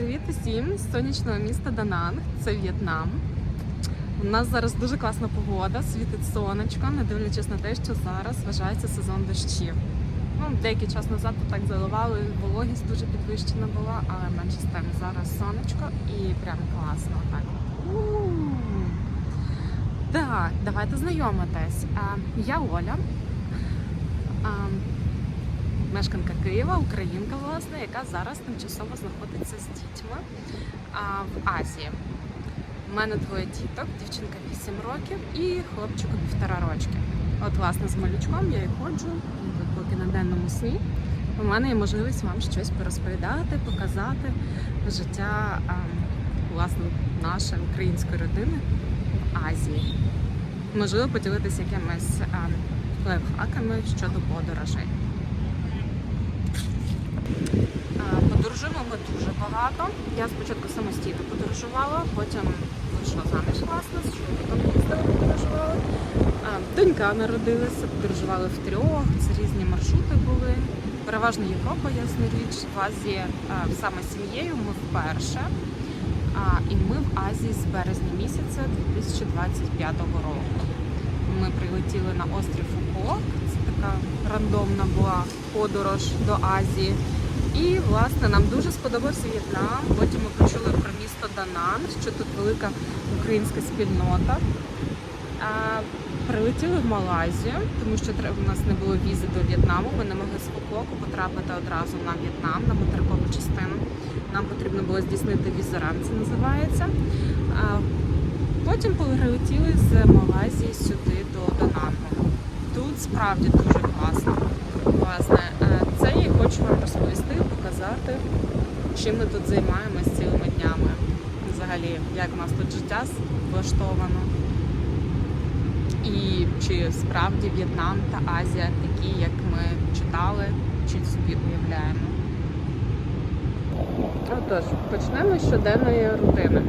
Привіт усім з сонячного міста Дананг, це В'єтнам. У нас зараз дуже класна погода, світить сонечко, не дивлячись на те, що зараз вважається сезон дощів. Ну, деякий час назад так заливали, вологість дуже підвищена була, але менше з тим зараз сонечко і прям класно. Так. Так, давайте знайомитись. Я Оля. Мешканка Києва, українка, власне, яка зараз тимчасово знаходиться з дітьми а, в Азії. У мене двоє діток, дівчинка 8 років і хлопчику півтора рочки. От, власне, з малючком я і ходжу, поки на денному сні. У мене є можливість вам щось порозповідати, показати життя а, власне нашої української родини в Азії. Можливо, поділитися якимись лайфхаками щодо подорожей. А, Подорожуємо ми дуже багато. Я спочатку самостійно подорожувала, потім вийшла заміж власне, з чоловіком їздила, подорожувала. Донька народилася, подорожували втрьох, це різні маршрути були. Переважно Європа, ясна річ, в Азії саме сім'єю ми вперше. І ми в Азії з березня місяця 2025 року. Ми прилетіли на острів Фуко. Це така рандомна була подорож до Азії. І власне нам дуже сподобався В'єтнам. Потім ми почули про місто Данан, що тут велика українська спільнота. Прилетіли в Малайзію, тому що у нас не було візи до В'єтнаму. Ми не могли з Фукуоку потрапити одразу на В'єтнам, на материкову частину. Нам потрібно було здійснити візаран, це називається. Потім прилетіли з Малайзії сюди до Данангу. Тут справді дуже класно. Власне, е, це я хочу вам розповісти, показати, чим ми тут займаємось цілими днями. Взагалі, як у нас тут життя влаштовано. І чи справді В'єтнам та Азія такі, як ми читали, чи собі уявляємо. Отож, почнемо з щоденної рутини.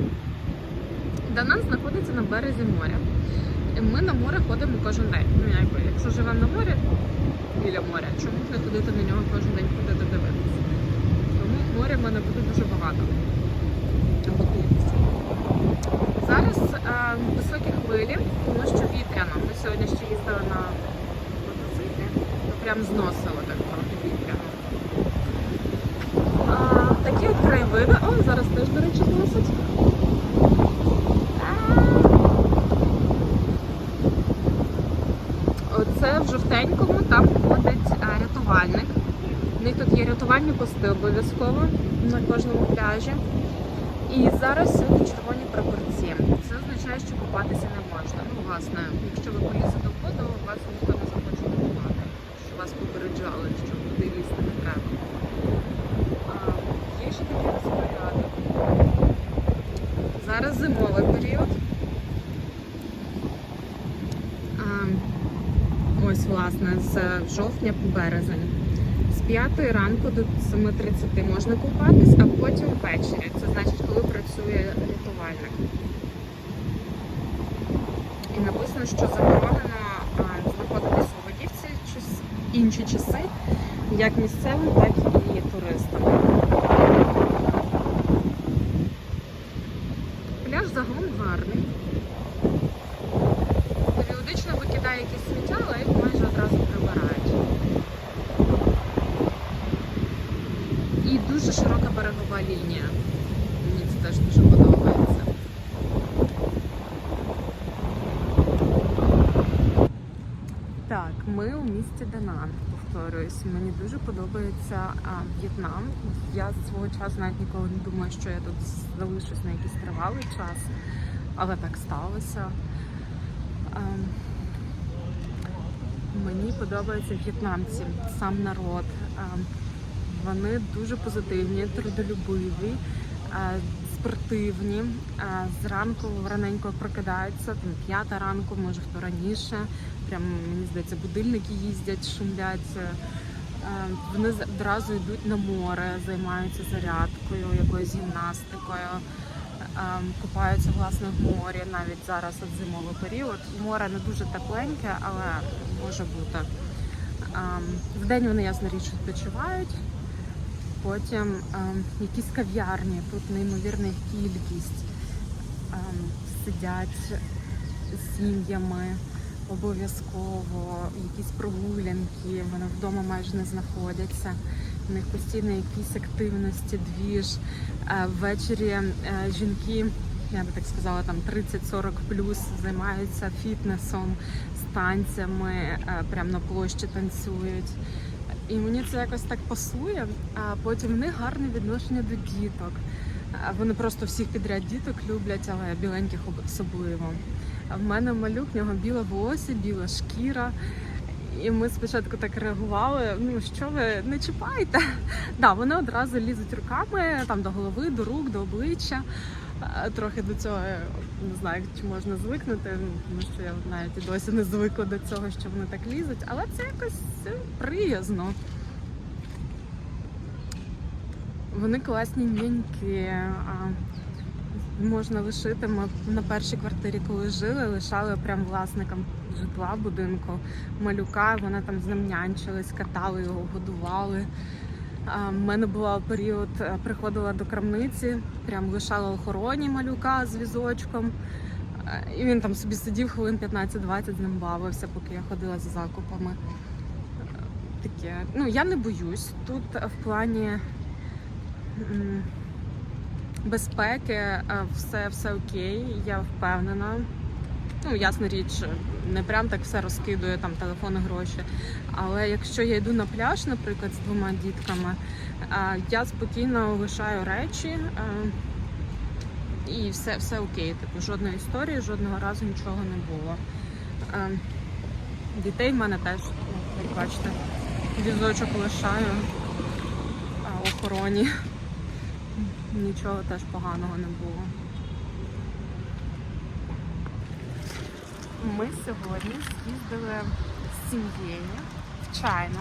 Данан знаходиться на березі моря. І Ми на море ходимо кожен день. Ну, якби, якщо живемо на морі, біля моря, чому б не ходити на нього кожен день ходити дивитися? Тому моря в мене буде дуже багато. Зараз е, високі хвилі, тому що вітряно. Ми сьогодні ще їздили на мотоциклі, то прям зносило так трохи вітряно. Такі от краєвиди. О, зараз теж, до речі, зносить. Оце в жовтенькому там ходить а, рятувальник. У них тут є пости обов'язково на кожному пляжі. І зараз сьогодні червоні прапорці. Це означає, що купатися не можна. Ну, власне, якщо ви полізете в воду, вас ніхто не захоче купувати, що вас попереджали, що туди лізти не треба. А, є ще такі розпорядок. Зараз зимовий період. А, ось, власне, з жовтня по березень. З 5 ранку до 7.30 можна купатись, а потім ввечері. Це значить, коли працює рятувальник. І написано, що заборонено знаходитись у воді в ці інші часи, як місцевим, так і туристам. Пляж загалом гарний. Періодично викидає якісь сміття, але їх майже одразу прибирають. І дуже широка берегова лінія. Мені це теж дуже подобається. Так, ми у місті Данан, повторююсь. Мені дуже подобається а, В'єтнам. Я свого часу навіть ніколи не думала, що я тут залишусь на якийсь тривалий час, але так сталося. Ем, Мені подобаються в'єтнамці, сам народ. Ем, Вони дуже позитивні, трудолюбиві, е, спортивні. Е, Зранку раненько прокидаються, там п'ята ранку, може хто раніше. Прям мені здається, будильники їздять, шумлять. Е, Вони одразу йдуть на море, займаються зарядкою, якоюсь гімнастикою. Ем, Купаються власне в морі навіть зараз от зимовий період. Море не дуже тепленьке, але може бути. Ем, Вдень вони ясна річ відпочивають. Потім ем, якісь кав'ярні, тут неймовірна кількість. Ем, сидять з сім'ями обов'язково, якісь прогулянки, вони вдома майже не знаходяться. У них постійно якісь активності, двіж. Е, Ввечері е, жінки, я би так сказала, там 30-40 плюс займаються фітнесом, з танцями, е, прямо на площі танцюють. І мені це якось так пасує. А потім в них гарне відношення до діток. Вони просто всіх підряд діток люблять, але біленьких особливо. А в мене малюк, в нього біле волосся, біла шкіра. І ми спочатку так реагували: ну що ви не чіпайте. Да, вони одразу лізуть руками там до голови, до рук, до обличчя. Трохи до цього не знаю, чи можна звикнути, ну, тому що я навіть і досі не звикла до цього, що вони так лізуть, але це якось е, приязно. Вони класні няньки. Можна лишити. Ми на першій квартирі, коли жили, лишали прям власникам житла будинку малюка. Вони там з ним нянчились, катали його, годували. В мене був період, е, приходила до крамниці, прям лишала охороні малюка з візочком. Е, І він там собі сидів хвилин 15-20 з ним бавився, поки я ходила за закупами. Таке. Ну, я не боюсь. Тут е, в плані безпеки все, все окей, я впевнена. Ну, ясна річ, не прям так все розкидує там телефони, гроші. Але якщо я йду на пляж, наприклад, з двома дітками, я спокійно лишаю речі. І все, все окей. Типу, жодної історії, жодного разу нічого не було. Дітей в мене теж, як бачите, візочок лишаю охороні. Нічого теж поганого не було. Ми сьогодні з'їздили з сім'єю в чайну.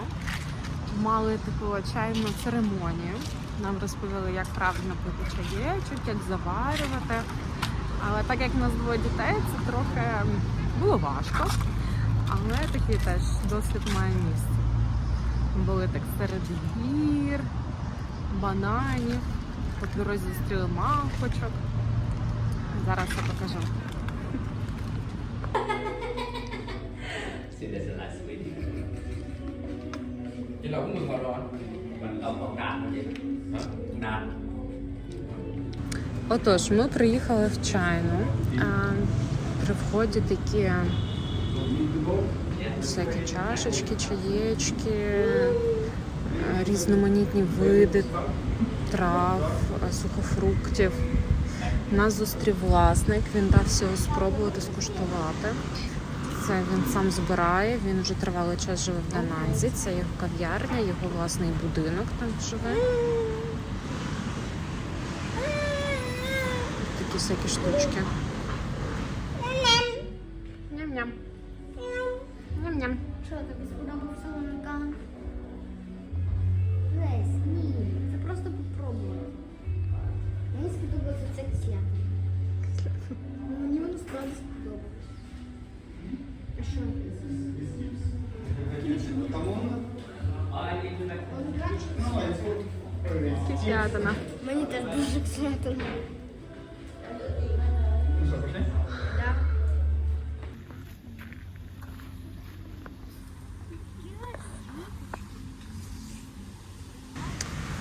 Мали таку чайну церемонію. Нам розповіли, як правильно пити чаєчок, як заварювати. Але так як в нас двоє дітей, це трохи було важко. Але такий теж досвід має місце. Були так серед гір, бананів, по дорозі зустріли мавпочок. Зараз я покажу. See, there's a nice lady. กินแล้วพวกมึงหัวร้อน มันเอาของกลางมาเย็น ฮะ นาน Отож, ми приїхали в чайну. А, при вході такі всякі чашечки, чаєчки, е, різноманітні види трав, е, сухофруктів. Нас зустрів власник, він дав всього спробувати скуштувати. Це він сам збирає, він вже тривалий час живе в Данадзі. Це його кав'ярня, його власний будинок там живе. Такі всякі штучки. Ням-ням. Ням-ням. Що Кислятина. Мені теж дуже кислятина. Так.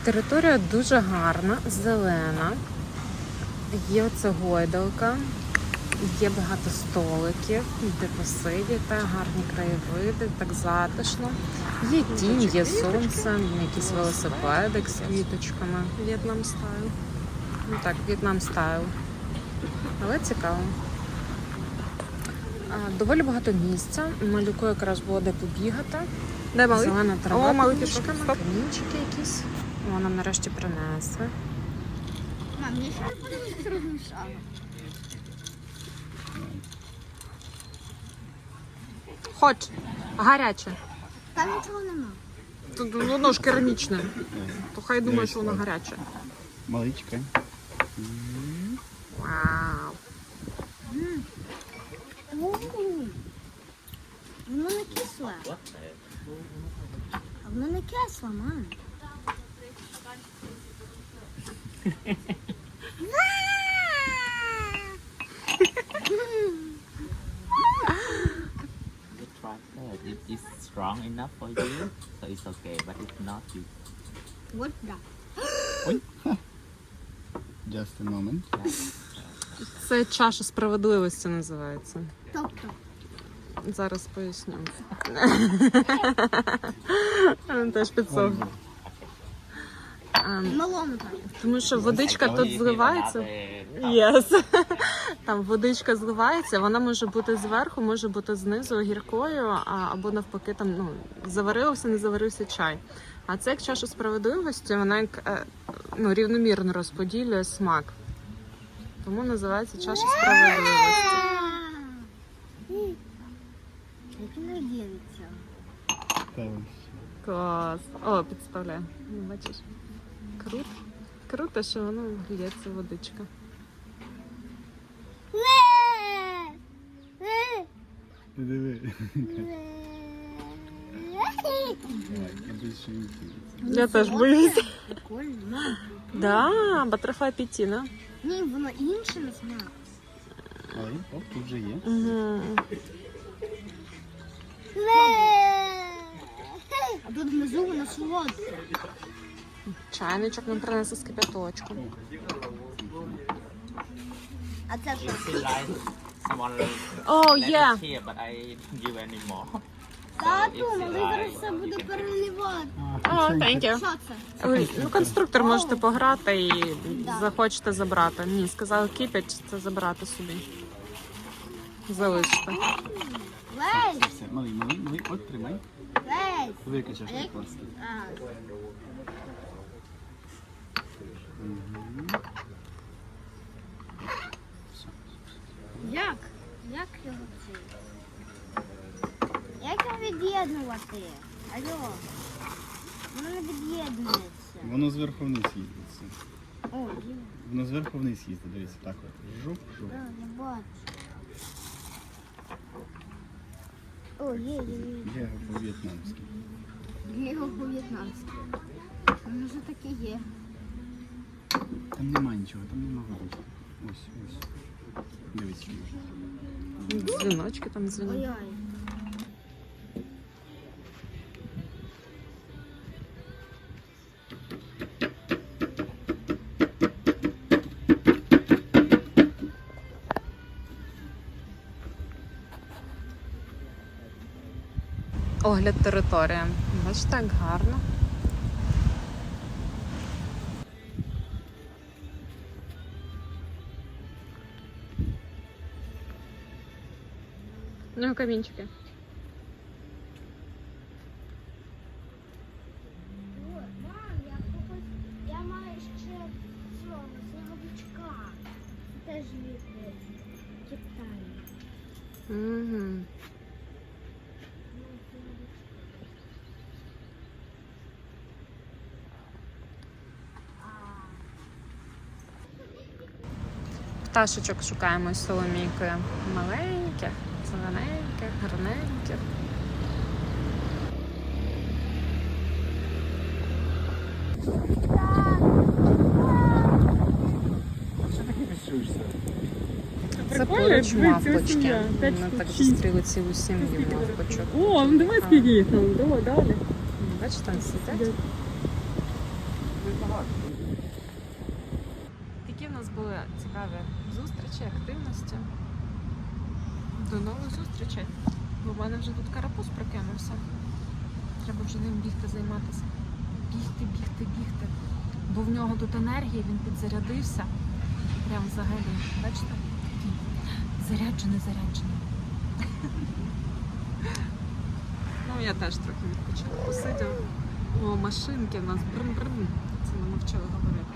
Територія дуже гарна, зелена. Є оце гойдалка, є багато столиків, де посидіти, гарні краєвиди, так затишно. Є тінь, є сонце, якісь велосипедик з квіточками. В'єтнам стайл. Ну так, В'єтнам стайл. Але цікаво. Доволі багато місця. Малюку якраз було де побігати. Де малий? Зелена трава О, ніжками, Стоп. камінчики якісь. Вона нарешті принесли. Мам, мені ще не подобається Хоч, гаряче. Там нічого нема. Тут воно ж керамічне. То хай думає, що воно гаряче. Маличка. Вау. Воно не кисле. А воно не кисле, мам. You try first. If it's strong enough for you, so it's okay. But if not, you What the? Just a moment. Це чаша справедливості називається. Тобто, Зараз поясню. Теж підсох. Малому. Тому що водичка тут зливається. Yes. Там водичка зливається, вона може бути зверху, може бути знизу гіркою, або навпаки, там ну, заварився, не заварився чай. А це як чаша справедливості, вона як е, ну, рівномірно розподілює смак. Тому називається чаша справедливості. Клас. О, підставляю. Ну, Бачиш? Круто. Круто, що воно лється водичка. Диви. Я не теж боюся. Прикольно. Ну, Да, Butterfly Пітіна. Ні, воно інше на смак. Ой, оп, тут вже є. Угу. А тут внизу воно солодке. Чайничок нам принесли з кипяточку. А це що? You feel like someone О, є! here, but I didn't give any more. Тату, малий зараз все буде переливати. О, thank you. Що це? Ой, ну конструктор можете пограти і захочете забрати. Ні, сказали кипять, це забрати собі. Залиште. Все, малий, малий, малий, от тримай. весь. Велика чашка А. А, Як? Як його це? Як його від'єднувати? Алло. Воно не від'єднується. Воно зверху вниз їздиться. О, є. Воно зверху вниз їздить, дивіться, так от. Жук, жук. Да, я бачу. О, є, є, є. Є по-в'єтнамськи. Є його по-в'єтнамськи. Воно вже таке є. Там нема нічого, там нема води. Ось, ось. Дивіться. Дзвіночки там дзвінять. Ой-ой. Огляд території. Бачите, як гарно. Китаю. Угу. Пташечок шукаємо з соломійкою. Маленьких, зелененьких, гарненьких. Що таке висуєшся? Це поруч мавпочки. Вони так зустріли цілу сім'ю мавпочок. О, ну давай скільки їх там, давай, далі. Бачите, там сидять. Такі в нас були цікаві зустрічі, активності. До нових зустрічей. Бо в мене вже тут карапуз прокинувся. Треба вже ним бігти займатися. Бігти, бігти, бігти. Бо в нього тут енергія, він підзарядився. Прям взагалі, бачите? Заряджений, заряджений. Ну, я теж трохи відпочила. Посидів. О, машинки в нас брим-брим. Це ми навчили говорити.